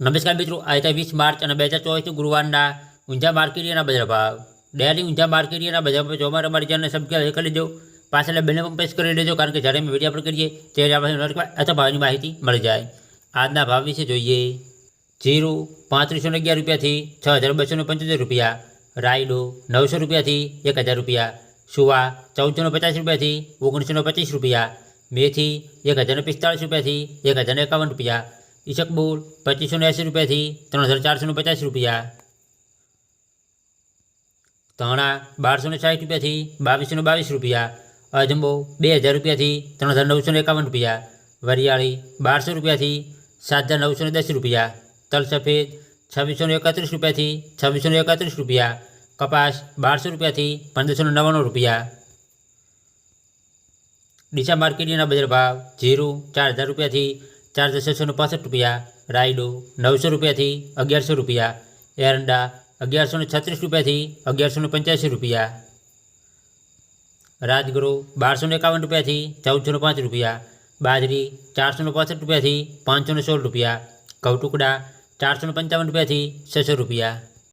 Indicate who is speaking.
Speaker 1: નમસ્કાર મિત્રો આજે વીસ માર્ચ અને બે હજાર ચોવીસથી ગુરુવારના ઊંઝા માર્કેટિયાના બજાર ભાવ ડેલી ઊંઝા માર્કેટિયાના બજાર ભાવ જોવા માટે અમારી ચેનલને સબસ્ક્રાઈબ કરી લેજો પાછળ બેને પણ પ્રેસ કરી લેજો કારણ કે જ્યારે અમે વિડીયો અપલોડ કરીએ ત્યારે આપણે નોટિફાઈ અથવા ભાવની માહિતી મળી જાય આજના ભાવ વિશે જોઈએ જીરું પાંત્રીસો ને અગિયાર રૂપિયાથી છ હજાર બસો ને પંચોતેર રૂપિયા રાયડો નવસો રૂપિયાથી એક હજાર રૂપિયા સુવા ચૌદસો ને પચાસ રૂપિયાથી ઓગણીસો ને પચીસ રૂપિયા મેથી એક હજાર ને પિસ્તાળીસ રૂપિયાથી એક હજાર ને એકાવન રૂપિયા ઈશકબુલ પચીસો ને એંસી રૂપિયાથી ત્રણ હજાર ચારસો ને પચાસ રૂપિયા. ધાણા બારસો ને સાઠ રૂપિયાથી બાવીસો ને બાવીસ રૂપિયા. અજંબો બે હજાર રૂપિયાથી ત્રણ હજાર નવસો ને એકાવન રૂપિયા. વરિયાળી બારસો રૂપિયાથી સાત હજાર નવસો ને દસ રૂપિયા. તલ સફેદ છવ્વીસો ને એકત્રીસ રૂપિયાથી છવ્વીસો ને એકત્રીસ રૂપિયા. કપાસ બારસો રૂપિયાથી પંદરસો ને નવ્વાણું રૂપિયા. ડીસા માર્કેટિંગના બજાર ભાવ જીરું ચાર હજાર રૂપિયાથી ચાર હજાર છસો ને પાસઠ રૂપિયા, રાયડો નવસો રૂપિયાથી અગિયારસો રૂપિયા, એરંડા અગિયારસો ને છત્રીસ રૂપિયાથી અગિયારસો ને પંચ્યાસી રૂપિયા, રાજગરો બારસો ને એકાવન રૂપિયાથી ચૌદસો ને પાંચ રૂપિયા, બાજરી ચારસો ને પાસઠ રૂપિયાથી પાંચસો ને સોળ રૂપિયા ઘઉં ચારસો ને પંચાવન રૂપિયાથી છસો રૂપિયા.